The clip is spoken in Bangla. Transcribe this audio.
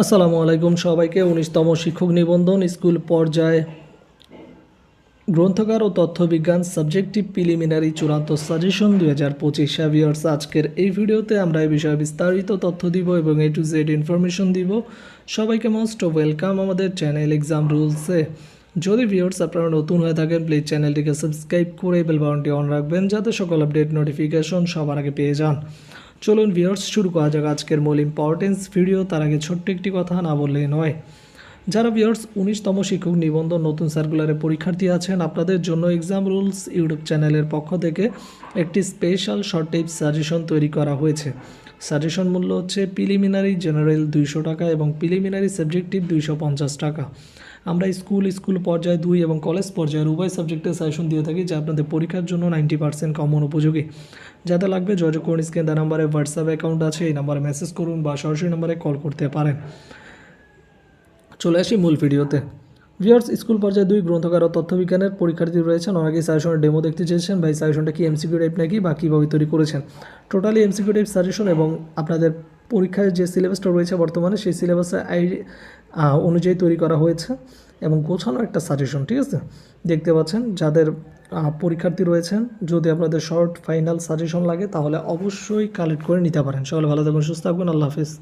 আসসালামু আলাইকুম সবাইকে। উনিশতম শিক্ষক নিবন্ধন স্কুল পর্যায়ে গ্রন্থকার ও তথ্যবিজ্ঞান সাবজেক্টিভ প্রিলিমিনারি চূড়ান্ত সাজেশন দুই হাজার পঁচিশ ভিউয়ার্স আজকের এই ভিডিওতে আমরা এই বিষয়ে বিস্তারিত তথ্য দিব এবং এ টু জেড ইনফরমেশন দিব। সবাইকে মোস্ট ওয়েলকাম আমাদের চ্যানেল এক্সাম রুলসে যদি ভিউয়ার্স আপনারা নতুন হয়ে থাকেন প্লিজ চ্যানেলটিকে সাবস্ক্রাইব করে বেল অন রাখবেন যাতে সকল আপডেট নোটিফিকেশন সবার আগে পেয়ে যান। চলুন ভিউয়ার্স শুরু করা যাক আজকের মূল ইম্পর্টেন্স ভিডিও তার আগে ছোট্ট একটি কথা না বললেই নয়। যারা ভিউয়ার্স উনিশতম শিক্ষক নিবন্ধন নতুন সার্কুলারে পরীক্ষার্থী আছেন, আপনাদের জন্য এক্সাম রুলস ইউটিউব চ্যানেলের পক্ষ থেকে একটি স্পেশাল শর্ট সাজেশন তৈরি করা হয়েছে। সাজেশন মূল্য হচ্ছে প্রিলিমিনারি জেনারেল দুইশো টাকা এবং প্রিলিমিনারি সাবজেক্টিভ দুইশো পঞ্চাশ টাকা। আমরা স্কুল স্কুল পর্যায়ে দুই এবং কলেজ পর্যায়ের উভয় সাবজেক্টের সাজেশন দিয়ে থাকি যা আপনাদের পরীক্ষার জন্য নাইনটি পার্সেন্ট কমন উপযোগী। যাতে লাগবে, যোগাযোগ করুন দেওয়া নাম্বারে হোয়াটসঅ্যাপ অ্যাকাউন্ট আছে, এই নাম্বারে মেসেজ করুন বা সরাসরি নাম্বারে কল করতে পারেন। চলে আসি মূল ভিডিওতে। ভিউয়ার্স, স্কুল পর্যায়ে দুই গ্রন্থকার ও তথ্যবিজ্ঞানের পরীক্ষার্থী রয়েছেন। অনেকেই সাজেশনের ডেমো দেখতে চেয়েছেন। ভাই সাজেশনটা কি এমসিকিউ টাইপ নাকি বা কীভাবে তৈরি করেছেন? টোটালি এমসিকিউ টাইপ সাজেশন এবং আপনাদের পরীক্ষায় যে সিলেবাসটা রয়েছে বর্তমানে, সেই সিলেবাসে আই অনুযায়ী তৈরি করা হয়েছে এবং গোছানো একটা সাজেশন ঠিক আছে? দেখতে পাচ্ছেন, যাদের পরীক্ষার্থী রয়েছেন, যদি আপনাদের শর্ট ফাইনাল সাজেশন লাগে, তাহলে অবশ্যই কালেক্ট করে নিতে পারেন। সকলে ভালো থাকবেন সুস্থ থাকবেন আল্লাহ হাফিজ।